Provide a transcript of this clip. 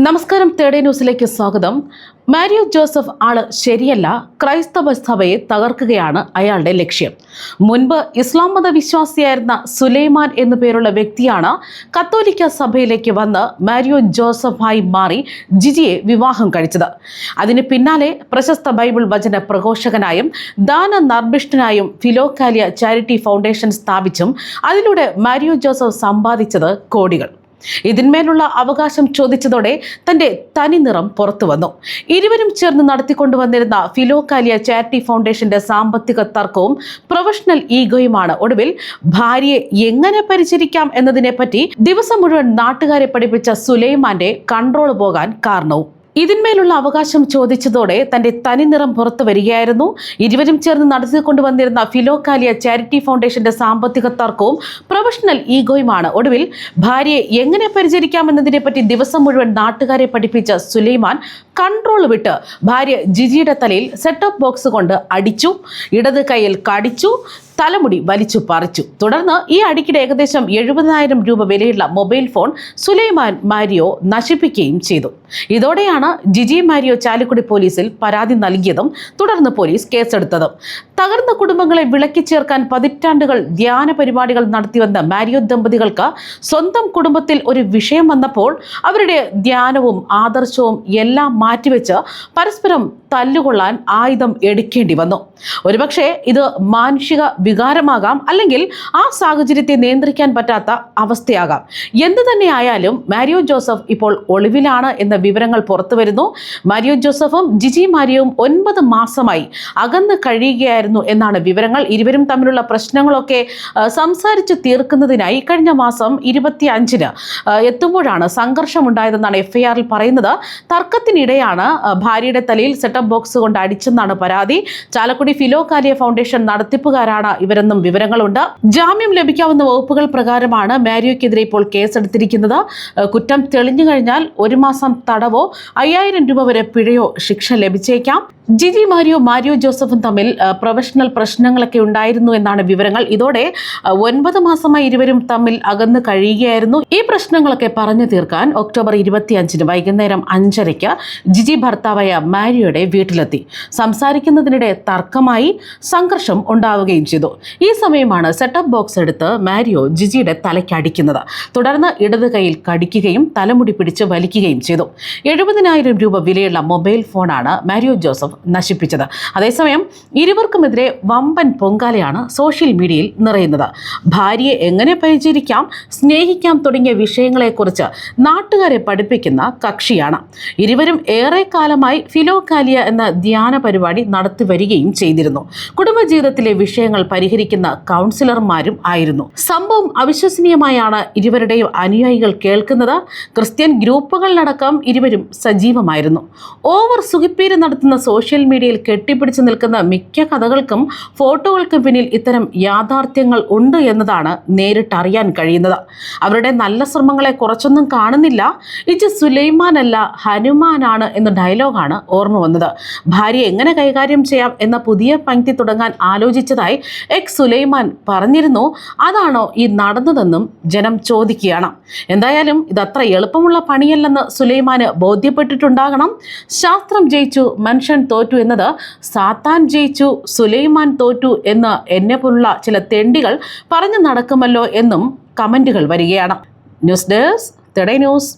നമസ്കാരം തേടേ ന്യൂസിലേക്ക് സ്വാഗതം. മാരിയോ ജോസഫ് ആൾ ശരിയല്ല ക്രൈസ്തവ സഭയെ തകർക്കുകയാണ് അയാളുടെ ലക്ഷ്യം. മുൻപ് ഇസ്ലാം മത വിശ്വാസിയായിരുന്ന സുലൈമാൻ എന്നു പേരുള്ള വ്യക്തിയാണ് കത്തോലിക്ക സഭയിലേക്ക് വന്ന് മാരിയോ ജോസഫായി മാറി ജിജിയെ വിവാഹം കഴിച്ചത്. അതിന് പിന്നാലെ പ്രശസ്ത ബൈബിൾ വചന പ്രഘോഷകനായും ദാന നർഭിഷ്ഠനായും ഫിലോകാലിയ ചാരിറ്റി ഫൗണ്ടേഷൻ സ്ഥാപിച്ചും അതിലൂടെ മാരിയോ ജോസഫ് സമ്പാദിച്ചത് കോടികൾ. ഇതിന്മേലുള്ള അവകാശം ചോദിച്ചതോടെ തന്റെ തനി നിറം പുറത്തു വന്നു. ഇരുവരും ചേർന്ന് നടത്തിക്കൊണ്ടുവന്നിരുന്ന ഫിലോകാലിയ ചാരിറ്റി ഫൗണ്ടേഷന്റെ സാമ്പത്തിക തർക്കവും പ്രൊഫഷണൽ ഈഗോയുമാണ്. ഒടുവിൽ ഭാര്യയെ എങ്ങനെ പരിചരിക്കാം എന്നതിനെപ്പറ്റി ദിവസം മുഴുവൻ നാട്ടുകാരെ പഠിപ്പിച്ച സുലൈമാന്റെ കൺട്രോൾ പോകാൻ കാരണവും. ഇതിന്മേലുള്ള അവകാശം ചോദിച്ചതോടെ തന്റെ തനിനിറം പുറത്തു വരികയായിരുന്നു. ഇരുവരും ചേർന്ന് നടത്തിക്കൊണ്ടുവന്നിരുന്ന ഫിലോകാലിയ ചാരിറ്റി ഫൗണ്ടേഷന്റെ സാമ്പത്തിക തർക്കവും പ്രൊഫഷണൽ ഈഗോയുമാണ്. ഒടുവിൽ ഭാര്യയെ എങ്ങനെ പരിചരിക്കാമെന്നതിനെപ്പറ്റി ദിവസം മുഴുവൻ നാട്ടുകാരെ പഠിപ്പിച്ച സുലൈമാൻ കൺട്രോൾ വിട്ട് ഭാര്യ ജിജിയുടെ തലയിൽ സെറ്റ് ഓഫ് ബോക്സ് കൊണ്ട് അടിച്ചു ഇടത് കൈയിൽ കടിച്ചു തലമുടി വലിച്ചു പറിച്ചു. തുടർന്ന് ഈ അടിക്കിടെ ഏകദേശം എഴുപതിനായിരം രൂപ വിലയുള്ള മൊബൈൽ ഫോൺ സുലൈമാൻ മാരിയോ നശിപ്പിക്കുകയും ചെയ്തു. ഇതോടെയാണ് ജിജി മാരിയോ ചാലിക്കുടി പോലീസിൽ പരാതി നൽകിയതും തുടർന്ന് പോലീസ് കേസെടുത്തതും. തകർന്ന കുടുംബങ്ങളെ വിളക്കി ചേർക്കാൻ പതിറ്റാണ്ടുകൾ ധ്യാന പരിപാടികൾ നടത്തിവന്ന മാരിയോ ദമ്പതികൾക്ക് സ്വന്തം കുടുംബത്തിൽ ഒരു വിഷയം വന്നപ്പോൾ അവരുടെ ധ്യാനവും ആദർശവും എല്ലാം മാറ്റിവെച്ച് പരസ്പരം തല്ലുകൊള്ളാൻ ആയുധം എടുക്കേണ്ടി വന്നു. ഒരുപക്ഷെ ഇത് മാനുഷിക വികാരമാകാം അല്ലെങ്കിൽ ആ സാഹചര്യത്തെ നിയന്ത്രിക്കാൻ പറ്റാത്ത അവസ്ഥയാകാം. എന്തു തന്നെയായാലും മാരിയോ ജോസഫ് ഇപ്പോൾ ഒളിവിലാണ് എന്ന വിവരങ്ങൾ പുറത്തു വരുന്നു. മാരിയോ ജോസഫും ജിജി മാരിയോവും ഒൻപത് മാസമായി അകന്ന് കഴിയുകയായിരുന്നു എന്നാണ് വിവരങ്ങൾ. ഇരുവരും തമ്മിലുള്ള പ്രശ്നങ്ങളൊക്കെ സംസാരിച്ച് തീർക്കുന്നതിനായി കഴിഞ്ഞ മാസം ഇരുപത്തി അഞ്ചിന് എത്തുമ്പോഴാണ് സംഘർഷമുണ്ടായതെന്നാണ് എഫ് ഐ ആറിൽ പറയുന്നത്. തർക്കത്തിനിടെയാണ് ഭാര്യയുടെ തലയിൽ സെറ്റപ്പ് ബോക്സ് കൊണ്ട് അടിച്ചെന്നാണ് പരാതി. ചാലക്കുടി ഫിലോകാലിയ ഫൗണ്ടേഷൻ നടത്തിപ്പുകാരാണ്. ഇവരെന്നും വിവരങ്ങളുണ്ട്. ജാമ്യം ലഭിക്കാവുന്ന വകുപ്പുകൾ പ്രകാരമാണ് മാരിയോക്കെതിരെ ഇപ്പോൾ കേസെടുത്തിരിക്കുന്നത്. കുറ്റം തെളിഞ്ഞു കഴിഞ്ഞാൽ ഒരു മാസം തടവോ അയ്യായിരം രൂപ വരെ പിഴയോ ശിക്ഷ ലഭിച്ചേക്കാം. ജിജി മാരിയോ മാരിയോ ജോസഫും തമ്മിൽ പ്രൊഫഷണൽ പ്രശ്നങ്ങളൊക്കെ ഉണ്ടായിരുന്നു എന്നാണ് വിവരങ്ങൾ. ഇതോടെ ഒൻപത് മാസമായി ഇരുവരും തമ്മിൽ അകന്ന് കഴിയുകയായിരുന്നു. ഈ പ്രശ്നങ്ങളൊക്കെ പറഞ്ഞു തീർക്കാൻ ഒക്ടോബർ ഇരുപത്തിയഞ്ചിന് വൈകുന്നേരം അഞ്ചരയ്ക്ക് ജിജി ഭർത്താവായ മാരിയോയുടെ വീട്ടിലെത്തി. സംസാരിക്കുന്നതിനിടെ തർക്കമായി സംഘർഷം ഉണ്ടാവുകയും ചെയ്തു. ഈ സമയമാണ് സെറ്റപ്പ് ബോക്സ് എടുത്ത് മാരിയോ ജിജിയുടെ തലയ്ക്ക് അടിക്കുന്നത്. തുടർന്ന് ഇടത് കൈയിൽ കടിക്കുകയും തലമുടി പിടിച്ച് വലിക്കുകയും ചെയ്തു. എഴുപതിനായിരം രൂപ വിലയുള്ള മൊബൈൽ ഫോണാണ് മാരിയോ ജോസഫ് നശിപ്പിച്ചത്. അതേസമയം ഇരുവർക്കുമെതിരെ വമ്പൻ പൊങ്കാലയാണ് സോഷ്യൽ മീഡിയയിൽ നിറയുന്നത്. ഭാര്യയെ എങ്ങനെ പരിചരിക്കാം സ്നേഹിക്കാം തുടങ്ങിയ വിഷയങ്ങളെക്കുറിച്ച് നാട്ടുകാരെ പഠിപ്പിക്കുന്ന കക്ഷിയാണ്. ഇരുവരും ഏറെ കാലമായി ഫിലോകാലിയ എന്ന ധ്യാന പരിപാടി നടത്തി വരികയും ചെയ്തിരുന്നു. കുടുംബജീവിതത്തിലെ വിഷയങ്ങൾ പരിഹരിക്കുന്ന കൗൺസിലർമാരും ആയിരുന്നു. സംഭവം അവിശ്വസനീയമായാണ് ഇരുവരുടെയും അനുയായികൾ കേൾക്കുന്നത്. ക്രിസ്ത്യൻ ഗ്രൂപ്പുകളിലടക്കം ഇരുവരും സജീവമായിരുന്നു. ഓവർ സുഖിപ്പേര് നടത്തുന്ന സോഷ്യൽ മീഡിയയിൽ കെട്ടിപ്പിടിച്ചു നിൽക്കുന്ന മിക്ക കഥകൾക്കും ഫോട്ടോകൾക്കും പിന്നിൽ ഇത്തരം യാഥാർത്ഥ്യങ്ങൾ ഉണ്ട് എന്നതാണ് നേരിട്ടറിയാൻ കഴിയുന്നത്. അവരുടെ നല്ല ശ്രമങ്ങളെ കുറച്ചൊന്നും കാണുന്നില്ല. ഇജ് സുലൈമാൻ അല്ല ഹനുമാനാണ് എന്ന ഡയലോഗാണ് ഓർമ്മ വന്നത്. ഭാര്യ എങ്ങനെ കൈകാര്യം ചെയ്യാം എന്ന പുതിയ പങ്ക്തി തുടങ്ങാൻ ആലോചിച്ചതായി എക്സ് സുലൈമാൻ പറഞ്ഞിരുന്നു. അതാണോ ഈ നടന്നതെന്നും ജനം ചോദിക്കുകയാണ്. എന്തായാലും ഇതത്ര എളുപ്പമുള്ള പണിയല്ലെന്ന് സുലൈമാന് ബോധ്യപ്പെട്ടിട്ടുണ്ടാകണം. ശാസ്ത്രം ജയിച്ചു മനുഷ്യൻ തോറ്റു എന്നത് സാത്താൻ ജയിച്ചു സുലൈമാൻ തോറ്റു എന്ന് എന്നെ പോലുള്ള ചില തെണ്ടികൾ പറഞ്ഞു നടക്കുമല്ലോ എന്നും കമന്റുകൾ വരികയാണ്. ന്യൂസ് ഡെസ്ക് തെടേ ന്യൂസ്.